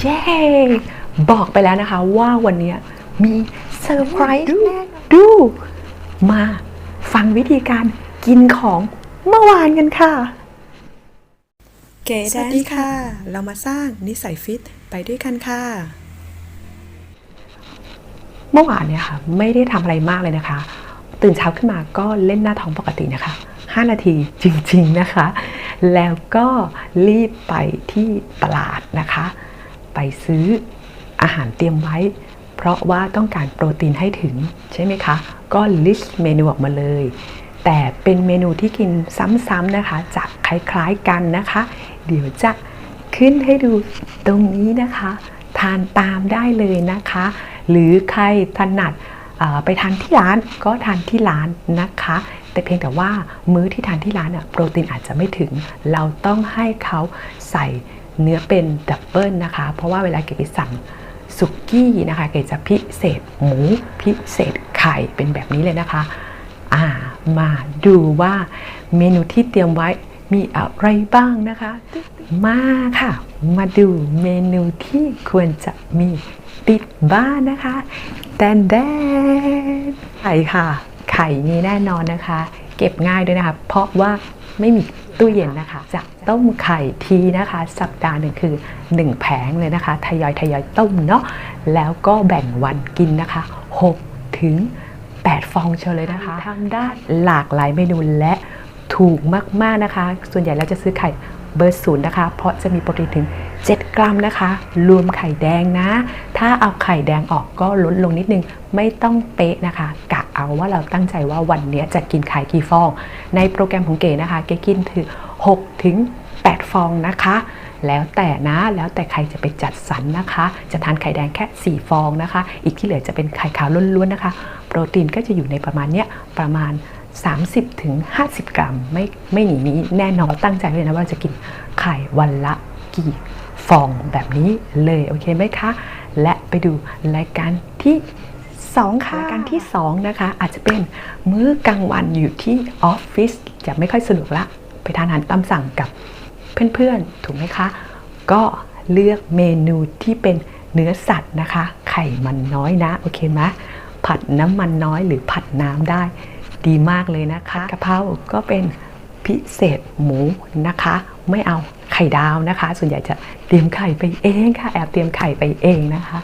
เย้บอกไปแล้วนะคะว่าวันเนี้ยมีเซอร์ไพรส์ดูแน่นอนดู มาฟังวิธีการกินของเมื่อวานกันค่ะ เก๋สแดวัสนดีซ์ค่ะค่ะ เรามาสร้างนิสัยฟิตไปด้วยกันค่ะ เมื่อวานเนี่ยค่ะ ไม่ได้ทำอะไรมากเลยนะคะ ตื่นเช้าขึ้นมาก็เล่นหน้าท้องปกตินะคะ 5 นาทีจริงๆนะคะ แล้วก็รีบไปที่ตลาดนะคะ ไปซื้ออาหารเตรียมไว้ เพราะว่าต้องการโปรตีนให้ถึงใช่ไหมคะ ก็ลิสต์เมนูออกมาเลย แต่เป็นเมนูที่กินซ้ำๆนะคะ จะคล้ายๆกันนะคะ เดี๋ยวจะขึ้นให้ดูตรงนี้นะคะ ทานตามได้เลยนะคะ หรือใครถนัดไปทานที่ร้านก็ทานที่ร้านนะคะ แต่เพียงแต่ว่ามื้อที่ทานที่ร้านอะโปรตีนอาจจะไม่ถึง เราต้องให้เขาใส่ เนื้อเป็นดับเบิลนะคะ เพราะว่าเวลาเก็บไปสั่งสุกี้นะคะ เกดจะพิเศษหมูพิเศษไข่เป็นแบบนี้เลยนะคะอ่ามาดูว่าเมนูที่เตรียมไว้มีอะไรบ้างนะคะ มาค่ะ มาดูเมนูที่ควรจะมีติดบ้านนะคะแดนแดนไข่ค่ะ ไข่มีแน่นอนนะคะ เก็บง่ายด้วยนะคะ เพราะว่าไม่มี ตู้เย็นนะคะจะต้มไข่ทีนะคะ สัปดาห์หนึ่งคือ 1 แผงเลยนะคะ ทยอยทยอยต้มเนาะแล้วก็แบ่งวันกินนะคะ 6 ถึง 8 ฟองเชียวเลยนะคะทำได้หลากหลายเมนูและถูกมาก ๆ นะคะ ส่วนใหญ่เราจะซื้อไข่เบอร์ศูนย์นะคะ เพราะจะมีโปรตีนถึง 7 กรัมนะคะ รวมไข่แดงนะ ถ้าเอาไข่แดงออกก็ลดลงนิดนึง ไม่ต้องเป๊ะนะคะกะ เอาว่าเราตั้งใจว่าวันนี้จะกินไข่กี่ฟอง ในโปรแกรมของเก๋นะคะ เก๋กินถึง6ถึง8 ฟองนะคะ แล้วแต่นะ แล้วแต่ใครจะไปจัดสรรนะคะ จะทานไข่แดงแค่ 4 ฟองนะคะ อีกที่เหลือจะเป็นไข่ขาวล้วนๆนะคะ โปรตีนก็จะอยู่ในประมาณเนี้ยประมาณ 30ถึง50กรัม ไม่ไม่หนีนี้แน่นอนตั้งใจเลยนะว่าจะกินไข่วันละกี่ฟองแบบนี้เลย โอเคไหมคะ และไปดูรายการที่ 2 ค่ะรายการที่ 2 นะคะ อาจจะเป็นมื้อกลางวันอยู่ที่ออฟฟิศจะไม่ค่อยสะดวกละ ไปทานอาหารตามสั่งกับเพื่อนๆ ถูกไหมคะ ก็เลือกเมนูที่เป็นเนื้อสัตว์นะคะ ไข่มันน้อยนะ โอเคไหมผัดน้ำมันน้อยหรือผัดน้ำได้ดีมากเลยนะคะกะเพราก็เป็นพิเศษหมูนะคะ ไม่เอาไข่ดาวนะคะ ส่วนใหญ่จะเตรียมไข่ไปเองค่ะ แอบเตรียมไข่ไปเองนะคะ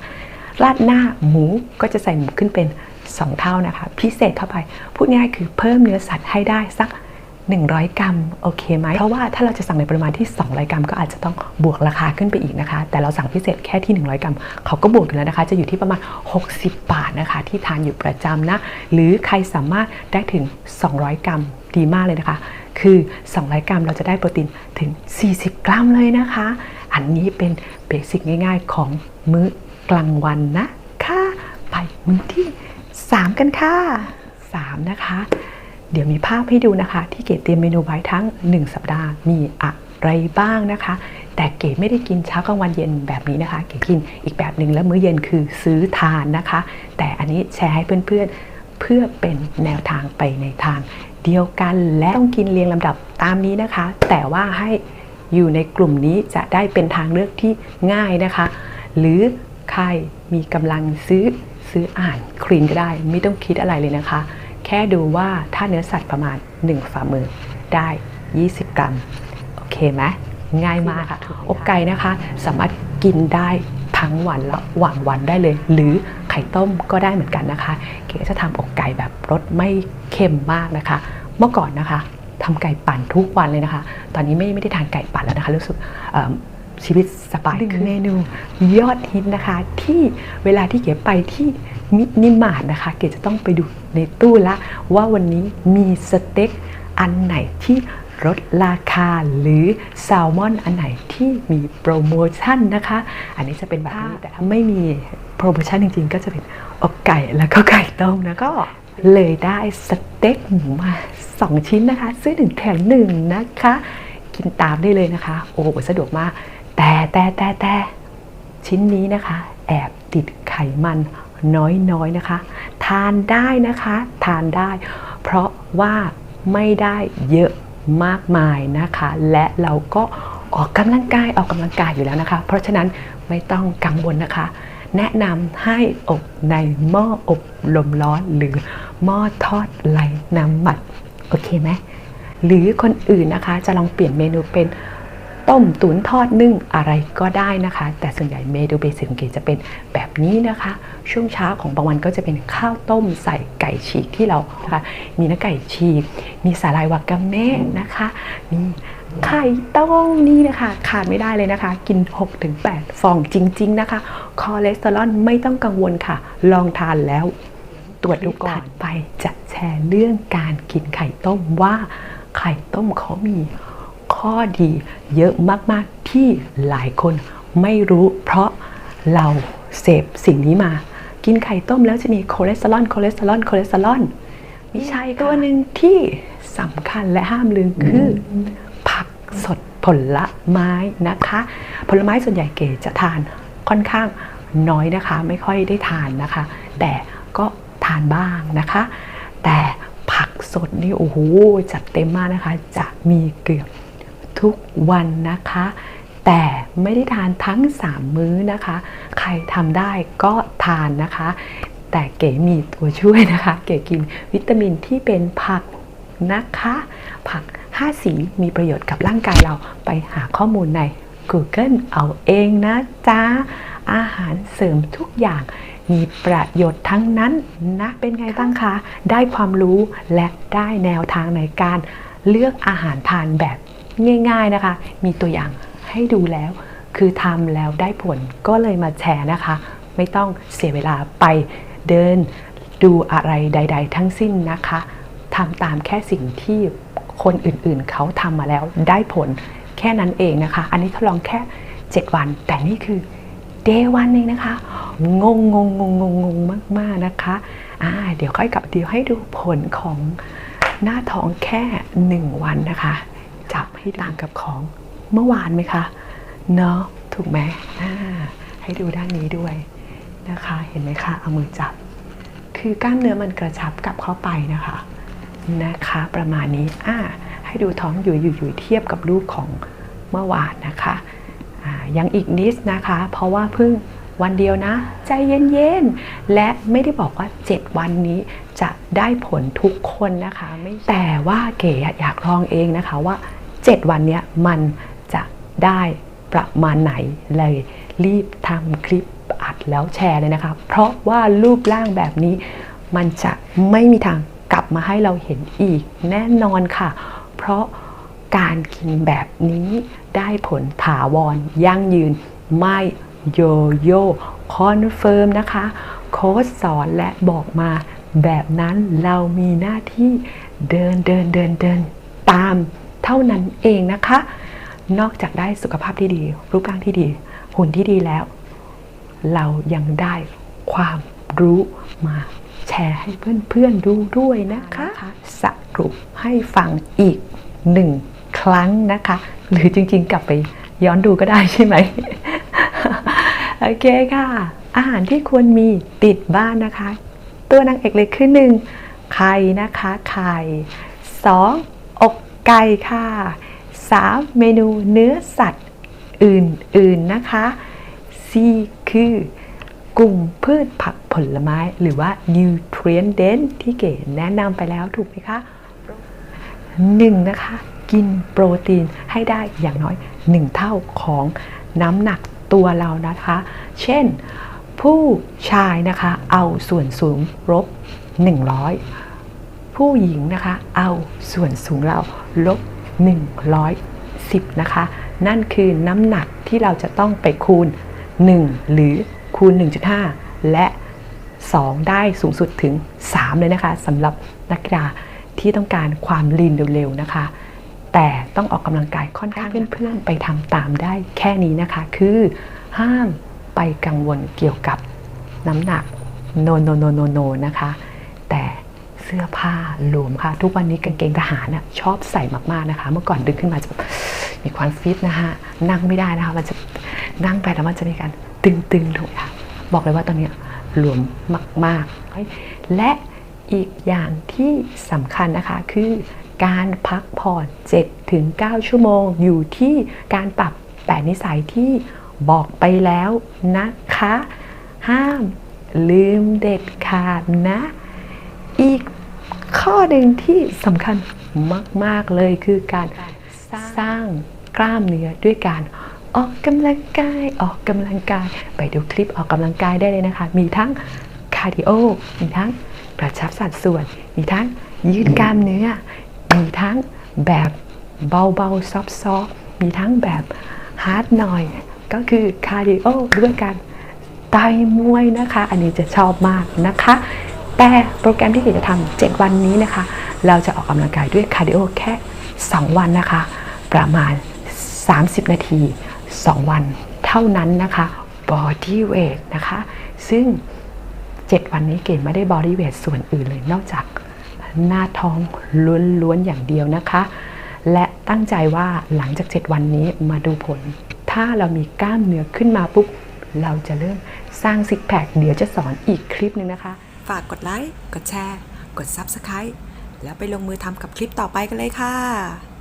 ราดหน้าหมูก็จะใส่หมูขึ้นเป็น 2 เท่านะคะ พิเศษเข้าไป พูดง่ายคือเพิ่มเนื้อสัตว์ให้ได้สัก 100 กรัมโอเคไหมเพราะว่าถ้าเราจะสั่งในปริมาณที่ 200 กรัม ก็อาจจะต้องบวกราคาขึ้นไปอีกนะคะ แต่เราสั่งพิเศษแค่ที่ 100 กรัม เขาก็บวกอยู่แล้วนะคะ จะอยู่ที่ประมาณ 60 บาทนะคะ ที่ทานอยู่ประจำนะ หรือใครสามารถได้ถึง 200 กรัมดีมากเลยนะคะ คือ 200 กรัมเราจะได้โปรตีนถึง 40 กรัมเลยนะคะ อันนี้เป็นเบสิกง่าย ๆ ของมื้อ กลางวันนะคะไปมื้อที่ 3 กันค่ะ 3 นะคะ เดี๋ยวมีภาพให้ดูนะคะ ที่เก๋เตรียมเมนูไว้ทั้ง 1 สัปดาห์มีอะไรบ้างนะคะ แต่เก๋ไม่ได้กินเช้ากลางวันเย็นแบบนี้นะคะ เก๋กินอีกแบบหนึ่งแล้วมื้อเย็นคือซื้อทานนะคะ แต่อันนี้แชร์ให้เพื่อนๆ เพื่อเป็นแนวทางไปในทางเดียวกันและต้องกินเรียงลำดับตามนี้นะคะ แต่ว่าให้อยู่ในกลุ่มนี้จะได้เป็นทางเลือกที่ง่ายนะคะ หรือ ใครมีกำลังซื้อซื้ออ่านคลีนก็ได้ ไม่ต้องคิดอะไรเลยนะคะ แค่ดูว่าถ้าเนื้อสัตว์ประมาณ 1 ฝ่ามือได้ 20 กรัม โอเคไหมง่ายมากค่ะ อกไก่นะคะ สามารถกินได้ทั้งวันระหว่างวันได้เลย หรือไข่ต้มก็ได้เหมือนกันนะคะ เก๋จะทำอกไก่แบบรสไม่เค็มมากนะคะ เมื่อก่อนนะคะทำไก่ปั่นทุกวันเลยนะคะ ตอนนี้ไม่ไม่ได้ทานไก่ปั่นแล้วนะคะ รู้สึกเอ่อ ชีวิตสบายขึ้นเมนูยอดฮิตนะคะ ที่เวลาที่เก๋ไปที่มินิมาร์ทนะคะ เก๋จะต้องไปดูในตู้ละ ว่าวันนี้มีสเต็กอันไหนที่ลดราคาหรือแซลมอนอันไหนที่มีโปรโมชั่นนะคะ อันนี้จะเป็นแบบนี้แต่ถ้าไม่มีโปรโมชั่นจริงๆ ก็จะเป็นอกไก่แล้วก็ไก่ต้มนะก็เลยได้สเต็กหมูมา 2 ชิ้นนะคะ ซื้อหนึ่งแถมหนึ่งนะคะ กินตามได้เลยนะคะ โอ้โหสะดวกมาก แต่แต่แต่แต่ชิ้นนี้นะคะ แอบติดไขมันน้อยๆนะคะ ทานได้นะคะ ทานได้ เพราะว่าไม่ได้เยอะมากมายนะคะ และเราก็ออกกำลังกายออกกำลังกายอยู่แล้วนะคะ เพราะฉะนั้นไม่ต้องกังวลนะคะ แนะนำให้อบในหม้ออบลมร้อนหรือหม้อทอดไร้น้ำมันโอเคไหมหรือคนอื่นนะคะจะลองเปลี่ยนเมนูเป็น ต้มตุ๋นทอดนึ่งอะไรก็ได้นะคะ แต่ส่วนใหญ่เมนูเบสิกของเก๋จะเป็นแบบนี้นะคะ ช่วงเช้าของบางวันก็จะเป็นข้าวต้มใส่ไก่ฉีกที่เรานะคะมีเนื้อไก่ฉีก มีสาลายวากาเมะนะคะมีไข่ต้มนี่นะคะ ขาดไม่ได้เลยนะคะ กิน 6-8 ฟองจริง ๆ นะคะคอเลสเตอรอลไม่ต้องกังวลค่ะ ลองทานแล้วตรวจดูก่อนไปจะแชร์เรื่องการกินไข่ต้มว่าไข่ต้มเขามี ข้อดีเยอะมาก ๆ ที่หลายคนไม่รู้เพราะเราเสพสิ่งนี้มา กินไข่ต้มแล้วจะมีคอเลสเตอรอลคอเลสเตอรอลคอเลสเตอรอลม่ใช่ตัวหนึ่งที่สำคัญและห้ามลืมคือ ผักสดผลไม้นะคะ ผลไม้ส่วนใหญ่เก๋จะทานค่อนข้างน้อยนะคะ ไม่ค่อยได้ทานนะคะ แต่ก็ทานบ้างนะคะ แต่ผักสดนี่โอ้โหจัดเต็มมากนะคะ จะมีเกือบ ทุกวันนะคะ แต่ไม่ได้ทานทั้ง 3 มื้อนะคะ ใครทำได้ก็ทานนะคะ แต่เก๋มีตัวช่วยนะคะ เก๋กินวิตามินที่เป็นผักนะคะ ผัก 5 สีมีประโยชน์กับร่างกายเราไปหาข้อมูลใน Google เอาเองนะจ๊ะ อาหารเสริมทุกอย่างมีประโยชน์ทั้งนั้นนะ เป็นไงบ้างคะ ได้ความรู้และได้แนวทางในการเลือกอาหารทานแบบ ง่ายๆนะคะ มีตัวอย่างให้ดูแล้ว คือทำแล้วได้ผลก็เลยมาแชร์นะคะ ไม่ต้องเสียเวลาไปเดินดูอะไรใด ๆ ทั้งสิ้นนะคะทำตามแค่สิ่งที่คนอื่นๆ เขาทำมาแล้วได้ผลแค่นั้นเองนะคะ อันนี้ทดลองแค่ 7 วัน แต่นี่คือ เดวันเองนะคะ งงงงงงงงมาก ๆ นะคะอ่าเดี๋ยวค่อยกลับเดี๋ยวให้ดูผลของหน้าท้องแค่ 1 วันนะคะ ให้ต่างกับของเมื่อวานไหมคะ เนาะถูกไหมอ่าให้ดูด้านนี้ด้วยนะคะ เห็นไหมคะ เอามือจับ คือกล้ามเนื้อมันกระชับกลับเข้าไปนะคะ นะคะ ประมาณนี้อ่าให้ดูท้องอยู่อยู่อยู่เทียบกับรูปของเมื่อวานนะคะอ่ายังอีกนิดนะคะ เพราะว่าเพิ่งวันเดียวนะ ใจเย็นๆ และไม่ได้บอกว่า 7 วันนี้จะได้ผลทุกคนนะคะไม่แต่ว่าเก๋อยากลองเองนะคะว่า 7 วันเนี้ยมันจะได้ประมาณไหนเลยรีบทำคลิปอัดแล้วแชร์เลยนะคะ เพราะว่ารูปร่างแบบนี้ มันจะไม่มีทางกลับมาให้เราเห็นอีกแน่นอนค่ะ เพราะการกินแบบนี้ได้ผลถาวรยั่งยืนไม่โยโย่คอนเฟิร์มนะคะ โค้ชสอนและบอกมาแบบนั้นเรามีหน้าที่เดินเดินเดินเดินตาม เท่านั้นเองนะคะ นอกจากได้สุขภาพที่ดี รูปร่างที่ดีหุ่นที่ดีแล้ว เรายังได้ความรู้มาแชร์ให้เพื่อนๆดูด้วยนะคะ สรุปให้ฟังอีกหนึ่งครั้งนะคะ หรือจริงๆกลับไปย้อนดูก็ได้ใช่ไหมโอเคค่ะ อาหารที่ควรมีติดบ้านนะคะ ตัวนางเอกเลยคือหนึ่งไข่นะคะ ไข่สองอก ไก่ค่ะสามเมนูเนื้อสัตว์อื่นๆนะคะสี่คือกลุ่มพืชผักผลไม้หรือว่า nutrient dense ที่เก๋แนะนำไปแล้วถูกไหมคะหนึ่งนะคะ กินโปรตีนให้ได้อย่างน้อย1เท่าของน้ำหนักตัวเรานะคะ เช่นผู้ชายนะคะ เอาส่วนสูงลบ100 ผู้หญิงนะคะเอาส่วนสูงเราลบ 110 นะคะ นั่นคือน้ำหนักที่เราจะต้องไปคูณ 1 หรือคูณ 1.5 และ 2 ได้สูงสุดถึง 3 เลยนะคะสำหรับนักกีฬาที่ต้องการความลีนเร็วๆนะคะ แต่ต้องออกกำลังกายค่อนข้างเพื่อนๆ ไปทำตามได้แค่นี้นะคะ คือห้ามไปกังวลเกี่ยวกับน้ำหนักโนโนโนโนโนนะคะ แต่ เสื้อผ้าหลวมค่ะ ทุกวันนี้กางเกงทหารน่ะชอบใส่มากๆนะคะ เมื่อก่อนดึงขึ้นมาจะมีความฟิตนะคะนั่งไม่ได้นะคะมันจะนั่งไปแล้วมันจะมีการตึงๆถูกค่ะ บอกเลยว่าตอนนี้หลวมมากๆ และอีกอย่างที่สำคัญนะคะคือการพักผ่อน 7-9 ชั่วโมงอยู่ที่การปรับแปดนิสัยที่บอกไปแล้วนะคะ ห้ามลืมเด็ดขาดนะ อีกข้อหนึ่งที่สำคัญมาก ๆ เลยคือการสร้างกล้ามเนื้อด้วยการออกกำลังกาย ออกกำลังกาย ไปดูคลิปออกกำลังกายได้เลยนะคะ มีทั้งคาร์ดิโอ มีทั้งกระชับสัดส่วน มีทั้งยืดกล้ามเนื้อ มีทั้งแบบเบาๆ ซอฟๆ มีทั้งแบบฮาร์ดหน่อย ก็คือคาร์ดิโอด้วยกันต่อยมวยนะคะ อันนี้จะชอบมากนะคะ แต่โปรแกรมที่เก๋จะทำ7วันนี้นะคะ เราจะออกกำลังกายด้วยคาร์ดิโอแค่ 2 วันนะคะ ประมาณ 30 นาที 2 วันเท่านั้นนะคะ body weight นะคะ ซึ่ง 7 วันนี้เก๋ไม่ได้ body weight ส่วนอื่นเลยนอกจากหน้าท้องล้วนๆอย่างเดียวนะคะ และตั้งใจว่าหลังจาก 7 วันนี้มาดูผล ถ้าเรามีกล้ามเนื้อขึ้นมาปุ๊บ เราจะเริ่มสร้างซิกแพคเดี๋ยวจะสอนอีกคลิปหนึ่งนะคะ ฝากกดไลค์ กดแชร์ กด Subscribe แล้วไปลงมือทำกับคลิปต่อไปกันเลยค่ะ